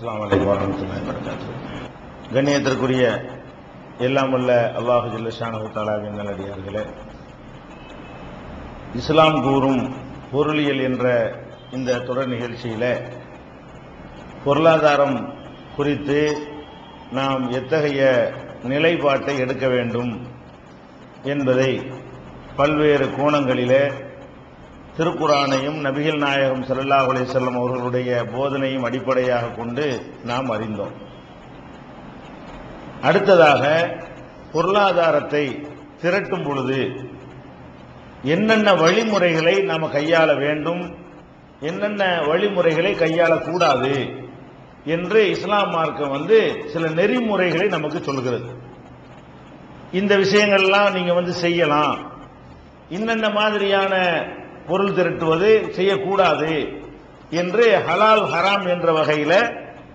அஸ்லாம் அலைக்கும் வரஹ்மத்துல்லாஹி வரகாத்து கண்ணியத்திற்குரிய எல்லாம் உள்ள அல்லாஹு ஜில்லஷானு தாலாவின் நல்லடியார்களே இஸ்லாம் கூறும் பொருளியல் என்ற இந்த தொடர் நிகழ்ச்சியில பொருளாதாரம் குறித்து நாம் எத்தகைய நிலைப்பாட்டை எடுக்க வேண்டும் என்பதை பல்வேறு கோணங்களிலே திருக்குரானையும் நபிகள் நாயகம் சல்லா அலைஹி அவர்களுடைய போதனையும் அடிப்படையாக கொண்டு நாம் அறிந்தோம். அடுத்ததாக பொருளாதாரத்தை திரட்டும் பொழுது என்னென்ன வழிமுறைகளை நாம் கையாள வேண்டும் என்னென்ன வழிமுறைகளை கையாளக்கூடாது என்று இஸ்லாம் மார்க்கம் வந்து சில நெறிமுறைகளை நமக்கு சொல்கிறது. இந்த விஷயங்கள்லாம் நீங்கள் வந்து செய்யலாம். இன்னென்ன மாதிரியான பொருள் திரட்டுவது செய்யக்கூடாது என்று ஹலால் ஹராம் என்ற வகையில்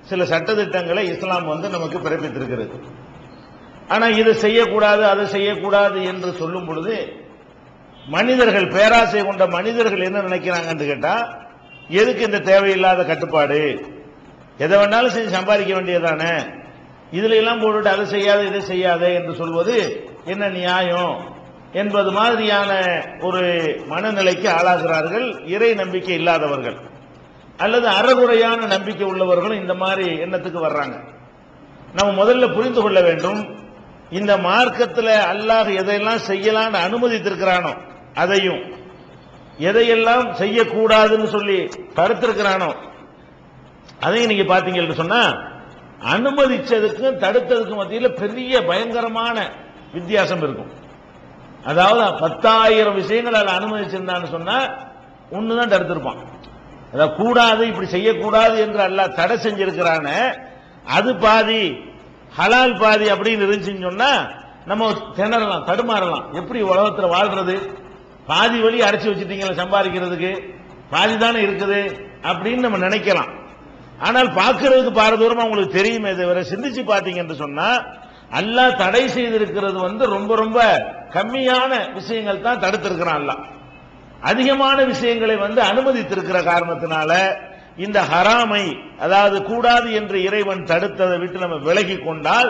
சில சட்டதிட்டங்களை இஸ்லாம் வந்து நமக்கு பிறப்பித்திருக்கிறது. ஆனால் இது செய்யக்கூடாது அதை செய்யக்கூடாது என்று சொல்லும் பொழுது மனிதர்கள் பேராசை கொண்ட மனிதர்கள் என்ன நினைக்கிறாங்கன்னு கேட்டால் எதுக்கு இந்த தேவையில்லாத கட்டுப்பாடு? எதை வேணாலும் செஞ்சு சம்பாதிக்க வேண்டியதானே இதுல எல்லாம் போட்டுட்டு அதை செய்யாத இதை செய்யாத என்று சொல்வது என்ன நியாயம்? என்பது மாதிரியான ஒரு மனநிலைக்கு ஆளாகிறார்கள். இறை நம்பிக்கை இல்லாதவர்கள். அல்லது அறகுறையான நம்பிக்கை உள்ளவர்களும் இந்த மாதிரி எண்ணத்துக்கு வர்றாங்க. நம்ம முதல்ல புரிந்து கொள்ள வேண்டும் இந்த மார்க்கத்தில் அல்லாஹ் எதையெல்லாம் செய்யலாம்னு அனுமதித்திருக்கிறானோ அதையும். எதையெல்லாம் செய்யக்கூடாதுன்னு சொல்லி தடுத்திருக்கிறானோ அதையும் நீங்க பாத்தீங்கன்னு சொன்னா அனுமதிச்சதுக்கும் தடுத்ததுக்கும் மத்தியில் பெரிய பயங்கரமான வித்தியாசம் இருக்கும். அதாவது பத்தாயிரம் விஷயங்கள் அதில் அனுமதிச்சிருந்தான்னு சொன்னா ஒண்ணுதான் தடுத்திருப்பான். அதாவது கூடாது இப்படி செய்யக்கூடாது என்று அல்ல தடை செஞ்சிருக்கிறான அது பாதி ஹலால் பாதி அப்படின்னு இருந்துச்சுன்னு சொன்னா நம்ம திணறலாம் தடுமாறலாம். எப்படி உலகத்தில் வாழ்றது? பாதி வழி அடைச்சி வச்சுட்டீங்களா சம்பாதிக்கிறதுக்கு? பாதி தானே இருக்குது அப்படின்னு நம்ம நினைக்கலாம். ஆனால் பார்க்கறதுக்கு பாரதூரமா உங்களுக்கு தெரியுமே தவிர சிந்திச்சு பார்த்தீங்கன்னு சொன்னா அல்லாஹ் தடை செய்திருக்கிறது வந்து ரொம்ப ரொம்ப கம்மியான விஷயங்கள் தான் தடுத்திருக்கிறான் அதிகமான விஷயங்களை வந்து அனுமதித்திருக்கிற காரணத்தினால இந்த ஹராமை அதாவது கூடாது என்று இறைவன் தடுத்ததை விட்டு நம்ம விலகி கொண்டால்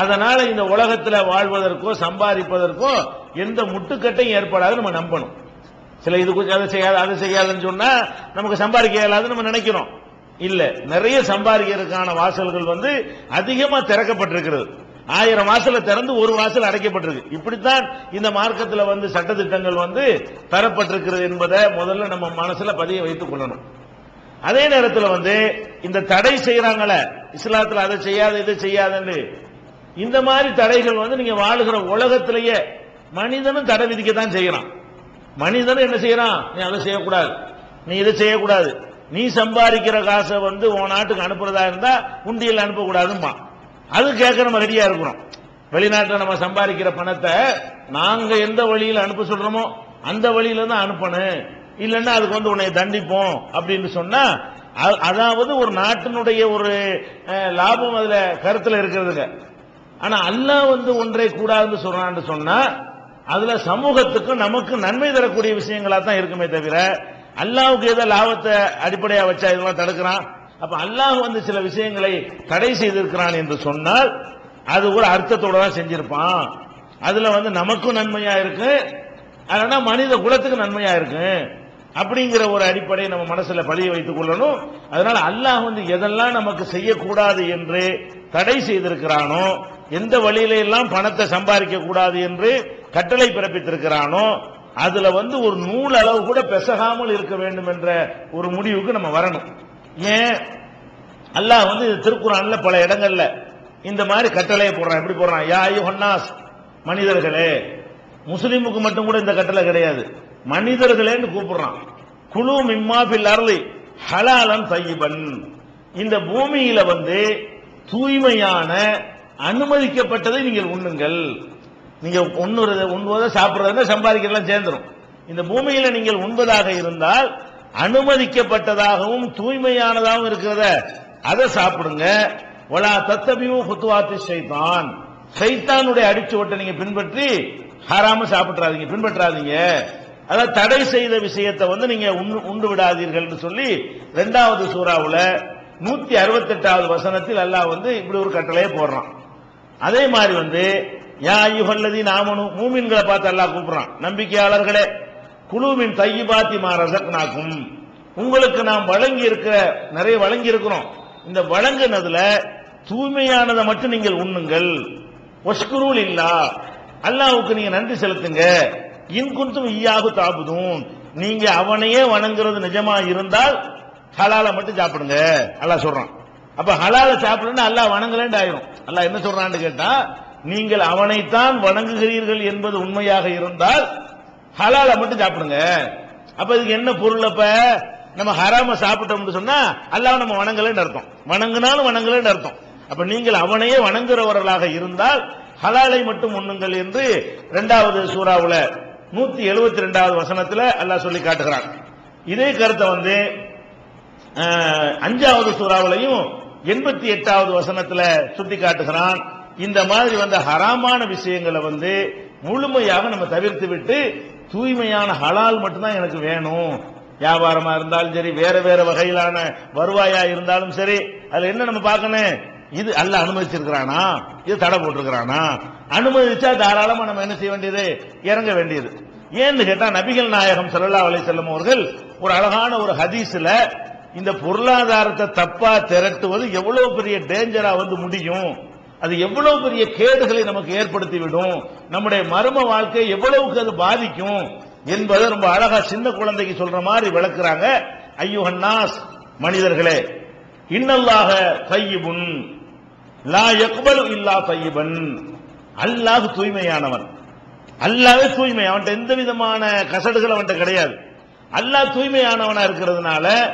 அதனால இந்த உலகத்தில் வாழ்வதற்கோ சம்பாதிப்பதற்கோ எந்த முட்டுக்கட்டையும் ஏற்படாது நம்ம நம்பணும். சில இது கொஞ்சம் அதை செய்யாது அதை செய்யாதுன்னு சொன்னா நமக்கு சம்பாதிக்க இயலாதுன்னு நம்ம நினைக்கிறோம். இல்ல நிறைய சம்பாதிக்கிறதுக்கான வாசல்கள் வந்து அதிகமா திறக்கப்பட்டிருக்கிறது. ஆயிரம் வாசல திறந்து ஒரு வாசல் அடைக்கப்பட்டிருக்கு. இப்படித்தான் இந்த மார்க்கத்தில் வந்து சட்டத்திட்டங்கள் வந்து தரப்பட்டிருக்கிறது என்பதை முதல்ல நம்ம மனசுல பதிய வைத்துக் கொள்ளணும். அதே நேரத்தில் வந்து இந்த தடை செய்யறாங்கள இஸ்லாத்தில் அதை செய்யாத இதை செய்யாதுன்னு. இந்த மாதிரி தடைகள் வந்து நீங்க வாழுகிற உலகத்திலேயே மனிதனும் தடை விதிக்க தான் செய்யறான். மனிதனும் என்ன செய்யறான்? நீ அதை செய்யக்கூடாது. நீ இதை செய்யக்கூடாது. நீ சம்பாதிக்கிற காசை வந்து உன் நாட்டுக்கு அனுப்புறதா இருந்தா உண்டியல் அனுப்பக்கூடாதும்மா அது கேட்க நம்ம ரெடியா இருக்கிறோம் வெளிநாட்டில் நம்ம சம்பாதிக்கிற பணத்தை நாங்க எந்த வழியில் அனுப்ப சொல்றோமோ அந்த வழியில தான் அனுப்பணும். இல்லைன்னா அதுக்கு வந்து உன்னை தண்டிப்போம் அப்படின்னு சொன்னா அதாவது ஒரு நாட்டினுடைய ஒரு லாபம் அதுல கருத்துல இருக்கிறதுங்க. ஆனா அல்லாஹ் வந்து ஒன்றை கூடாதுன்னு சொல்றான்னு சொன்னா அதுல சமூகத்துக்கு நமக்கு நன்மை தரக்கூடிய விஷயங்களா தான் இருக்குமே தவிர அல்லாவுக்கு ஏதோ லாபத்தை அடிப்படையா வச்சா இதெல்லாம் தடுக்கிறான்? அப்ப அல்லாஹ் வந்து சில விஷயங்களை தடை செய்திருக்கிறான் என்று சொன்னால் அது ஒரு அர்த்தத்தோட தான் செஞ்சிருப்பான். அதுல வந்து நமக்கும் நன்மையா இருக்கு ஆனா மனித குலத்துக்கு நன்மையா இருக்கு அப்படிங்கிற ஒரு அடிப்படையை நம்ம மனசுல பழிய வைத்துக் கொள்ளணும். அதனால அல்லாஹ் வந்து எதெல்லாம் நமக்கு செய்யக்கூடாது என்று தடை செய்திருக்கிறானோ எந்த வழியில எல்லாம் பணத்தை சம்பாதிக்க கூடாது என்று கட்டளை பிறப்பித்திருக்கிறானோ அதுல வந்து ஒரு நூல் அளவு கூட பெசகாமல் இருக்க வேண்டும் என்ற ஒரு முடிவுக்கு நம்ம வரணும். ஏன்? அல்லாஹ் வந்து திருக்குறான்ல பல இடங்கள்ல இந்த மாதிரி கட்டளையை போடுறான். எப்படி போடுறான்? யா ஹொன்னாஸ் மனிதர்களே முஸ்லீமுக்கு மட்டும் கூட இந்த கட்டளை கிடையாது. மனிதர்களேன்னு கூப்பிடுறான். குழு மிம்மாபில் அருளி ஹலாலன் தையிபன் இந்த பூமியில வந்து தூய்மையான அனுமதிக்கப்பட்டதை நீங்கள் உண்ணுங்கள். நீங்க உண்ணுறத உண்ணுவதை சாப்பிட்றதுன்னு சம்பாதிக்கிறதெல்லாம் சேர்ந்துடும் இந்த பூமியில நீங்கள் உண்பதாக இருந்தால் அனுமதிக்கப்பட்டதாகவும் தூய்மையானதாகவும் இருக்கிறத அதை சாப்பிடுங்க. ஒலா தத்தபியும் குத்துவாத்தி சைத்தான் சைத்தானுடைய அடிச்சுவட்டை நீங்க பின்பற்றி ஹராம சாப்பிட்றாதீங்க பின்பற்றாதீங்க. அதாவது தடை செய்த விஷயத்தை வந்து நீங்க உண்டு- உண்டு விடாதீர்கள் சொல்லி ரெண்டாவது சூறாவில் நூத்தி அறுபத்தெட்டாவது வசனத்தில் அல்லாஹ் வந்து இப்படி ஒரு கட்டளையை போடுறான். அதே மாதிரி வந்து யா யுகல்லதி நாமனு மூமின்களை பார்த்து அல்லாஹ் கூப்பிடுறான். நம்பிக்கையாளர்களே குழுவின் தையிபாத்தி மாரசக்னாக்கும் உங்களுக்கு நாம் வழங்கி இருக்கிற நிறைய வழங்கி இருக்கிறோம் இந்த வழங்கினதுல தூய்மையானதை மட்டும் நீங்கள் உண்ணுங்கள். ஒஷ்குருள் இல்லா. அல்லாவுக்கு நீங்க நன்றி செலுத்துங்க. இன்குந்தும் ஈயாக தாபுதும் நீங்க அவனையே வணங்குறது நிஜமா இருந்தால் ஹலால மட்டும் சாப்பிடுங்க. அல்லா சொல்றான். அப்ப ஹலால சாப்பிடணும் அல்லாஹ் வணங்கலன்னு ஆயிரும். அல்லா என்ன சொல்றான்னு கேட்டா நீங்கள் அவனைத்தான் வணங்குகிறீர்கள் என்பது உண்மையாக இருந்தால் ஹலால மட்டும் சாப்பிடுங்க. அப்ப இதுக்கு என்ன பொருள் அப்ப? நம்ம ஹராம சாப்பிட்டோம்னு சொன்னா அல்லாஹ் நம்ம வணங்கலன்னு அர்த்தம். வணங்கினாலும் வணங்கலன்னு அர்த்தம். அப்ப நீங்கள் அவனையே வணங்குறவர்களாக இருந்தால் ஹலாலை மட்டும் உண்ணுங்கள் என்று இரண்டாவது சூறாவுல நூத்தி எழுபத்தி ரெண்டாவது வசனத்துல அல்லாஹ் சொல்லி காட்டுகிறான். இதே கருத்தை வந்து அஞ்சாவது சூறாவிலையும் எண்பத்தி எட்டாவது வசனத்துல சுட்டி காட்டுகிறான். இந்த மாதிரி வந்த ஹராமான விஷயங்களை வந்து முழுமையாக நம்ம தவிர்த்து விட்டு தூய்மையான ஹலால் மட்டும்தான் எனக்கு வேணும். வியாபாரமா இருந்தாலும் சரி வேற வேற வகையிலான வருவாயா இருந்தாலும் சரி அதுல என்ன நம்ம பார்க்கணும்? இது அல்ல அனுமதிச்சிருக்கிறானா? இது தடை போட்டிருக்கிறானா? அனுமதிச்சா தாராளமா நம்ம என்ன செய்ய வேண்டியது? இறங்க வேண்டியது. ஏன்னு கேட்டா நபிகள் நாயகம் சல்லா அலை செல்லம் அவர்கள் ஒரு அழகான ஒரு ஹதீஸ்ல இந்த பொருளாதாரத்தை தப்பா திரட்டுவது எவ்வளவு பெரிய டேஞ்சரா வந்து முடியும். அது எவ்வளவு பெரிய கேடுகளை நமக்கு ஏற்படுத்திவிடும்? நம்முடைய மர்ம வாழ்க்கை எவ்வளவுக்கு அது பாதிக்கும்? என்பதை ரொம்ப அழகா சின்ன குழந்தைக்கு சொல்ற மாதிரி விளக்குறாங்க. ஐயோஹன்னாஸ் மனிதர்களே இன்னல்லாக தையிபுன் லா எக்பலு இல்லா தையிபன். அல்லாஹ் தூய்மையானவன். அல்லாஹ் தூய்மை. அவன்கிட்ட எந்த விதமான கசடுகள் அவன்கிட்ட கிடையாது. அல்லாஹ் தூய்மையானவனா இருக்கிறதுனால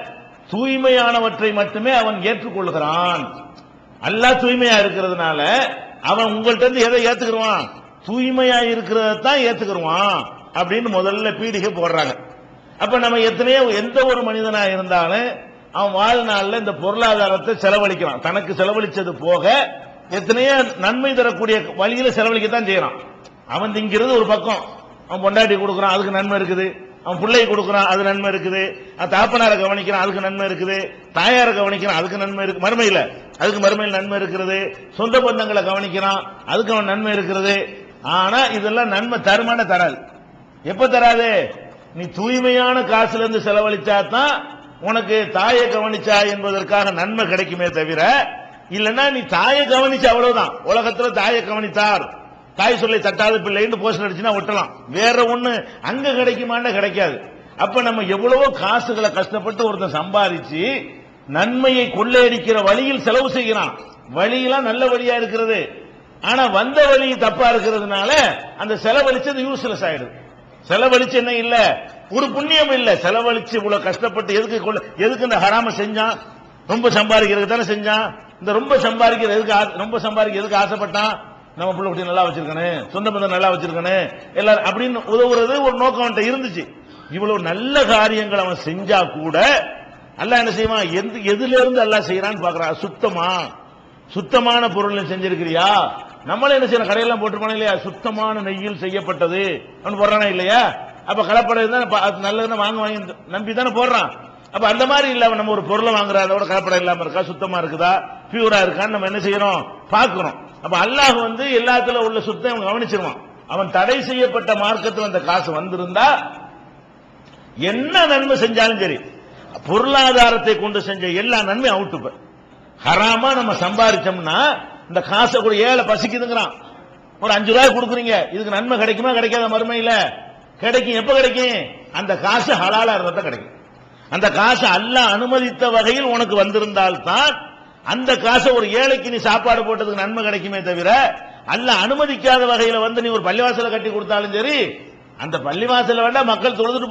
தூய்மையானவற்றை மட்டுமே அவன் ஏற்றுக்கொள்கிறான். அல்லா தூய்மையா இருக்கிறதுனால அவன் உங்கள்ட்ட இருந்து எதை ஏத்துக்கிடுவான் தூய்மையா இருக்கிறத தான் ஏத்துக்கிடுவான் அப்படின்னு முதல்ல பீடிகை போடுறாங்க. அப்ப நம்ம எத்தனையோ எந்த ஒரு மனிதனா இருந்தாலும் அவன் வாழ்நாள்ல இந்த பொருளாதாரத்தை செலவழிக்கிறான். தனக்கு செலவழிச்சது போக எத்தனையோ நன்மை தரக்கூடிய வழியில செலவழிக்கத்தான் செய்யறான். அவன் திங்கிறது ஒரு பக்கம். அவன் பொண்டாட்டி கொடுக்குறான் அதுக்கு நன்மை இருக்குது. அவன் பிள்ளை கொடுக்குறான் அது நன்மை இருக்குது. அவன் தாப்பனாரை கவனிக்கிறான் அதுக்கு நன்மை இருக்குது. தாயாரை கவனிக்கிறான் அதுக்கு நன்மை இருக்கு. மறுமையில அதுக்கு மறுமையில் நன்மை இருக்கிறது. சொந்த பந்தங்களை கவனிக்கிறான் அதுக்கு அவன் நன்மை இருக்கிறது. ஆனா இதெல்லாம் நன்மை தருமான தராது. எப்ப தராது? நீ தூய்மையான காசுல இருந்து செலவழிச்சா தான் உனக்கு தாயை கவனிச்சா என்பதற்காக நன்மை கிடைக்குமே தவிர இல்லைன்னா நீ தாயை கவனிச்ச அவ்வளவுதான். உலகத்துல தாயை கவனித்தார். தாய் சொல்லி தட்டாத பிள்ளைன்னு போஸ்டர் அடிச்சுன்னா ஒட்டலாம். வேற ஒண்ணு அங்க கிடைக்குமான்னு கிடைக்காது. அப்ப நம்ம எவ்வளவோ காசுகளை கஷ்டப்பட்டு ஒருத்தன் சம்பாதிச்சு நன்மையை கொள்ளையடிக்கிற வழியில் செலவு செய்கிறான். வழியெல்லாம் நல்ல வழியா இருக்கிறது. ஆனா வந்த வழி தப்பா இருக்கிறதுனால அந்த செலவழிச்சது யூஸ்லெஸ் ஆயிடுது. செலவழிச்சு என்ன இல்ல? ஒரு புண்ணியம் இல்ல. செலவழிச்சு இவ்வளவு கஷ்டப்பட்டு எதுக்கு கொள்ள எதுக்கு இந்த ஹராம செஞ்சான்? ரொம்ப சம்பாதிக்கிறதுக்கு தானே செஞ்சான்? இந்த ரொம்ப சம்பாதிக்கிற எதுக்கு ரொம்ப சம்பாதிக்க எதுக்கு ஆசைப்பட்டான்? நம்ம பிள்ளை குட்டி நல்லா வச்சிருக்கணும் சொந்த பந்தம் நல்லா வச்சிருக்கணும் எல்லாரும் அப்படின்னு உதவுறது ஒரு நோக்கம் அவன்கிட்ட இருந்துச்சு. இவ்வளவு நல்ல காரியங்கள் அவன் செஞ்சா கூட அல்லாஹ் என்ன செய்வான்? எந்த எதுல இருந்து அல்லாஹ் செய்யறான்னு பாக்குறான் சுத்தமா? சுத்தமான பொருள் செஞ்சிருக்கிறியா? நம்மளே என்ன செய்யணும்? கடையெல்லாம் போட்டுருப்பானே இல்லையா? சுத்தமான நெய்யில் செய்யப்பட்டது. அப்படின்னு போடுறானா இல்லையா? அப்ப கலப்படம் இருந்தா நல்லதுன்னு வாங்க வாங்கி நம்பி தானே போடுறான். அப்ப அந்த மாதிரி இல்ல நம்ம ஒரு பொருளை வாங்குறா அதோட கலப்படம் இல்லாம இருக்கா? சுத்தமா இருக்குதா? பியூரா இருக்கான்னு நம்ம என்ன செய்யறோம் பாக்குறோம் அப்ப அல்லாஹ் வந்து எல்லாத்துல உள்ள சுத்தம் அவன் கவனிச்சிருவான். அவன் தடை செய்யப்பட்ட மார்க்கத்தில் அந்த காசு வந்திருந்தா என்ன நன்மை செஞ்சாலும் சரி பொருளாதாரத்தை கொண்டு செஞ்ச எல்லா நன்மை அவுட்டு ஹராமா நம்ம சம்பாரிச்சோம்னா இந்த காசை கூட ஏழை பசிக்குதுங்கிறான். ஒரு அஞ்சு ரூபாய் கொடுக்குறீங்க இதுக்கு நன்மை கிடைக்குமா கிடைக்காத மறுமையில் கிடைக்கும் எப்ப கிடைக்கும்? அந்த காசு ஹலாலா இருந்தா கிடைக்கும். அந்த காசு அல்ல அனுமதித்த வகையில் உனக்கு வந்திருந்தால் தான் அந்த காசை ஒரு ஏழைக்கு நீ சாப்பாடு போட்டதுக்கு நன்மை கிடைக்குமே தவிர அல்ல அனுமதிக்காத வகையில வந்து நீ ஒரு பள்ளிவாசலை கட்டி கொடுத்தாலும் சரி அந்த பள்ளிவாசல வேண்டாம் மக்கள் தொழுதுட்டு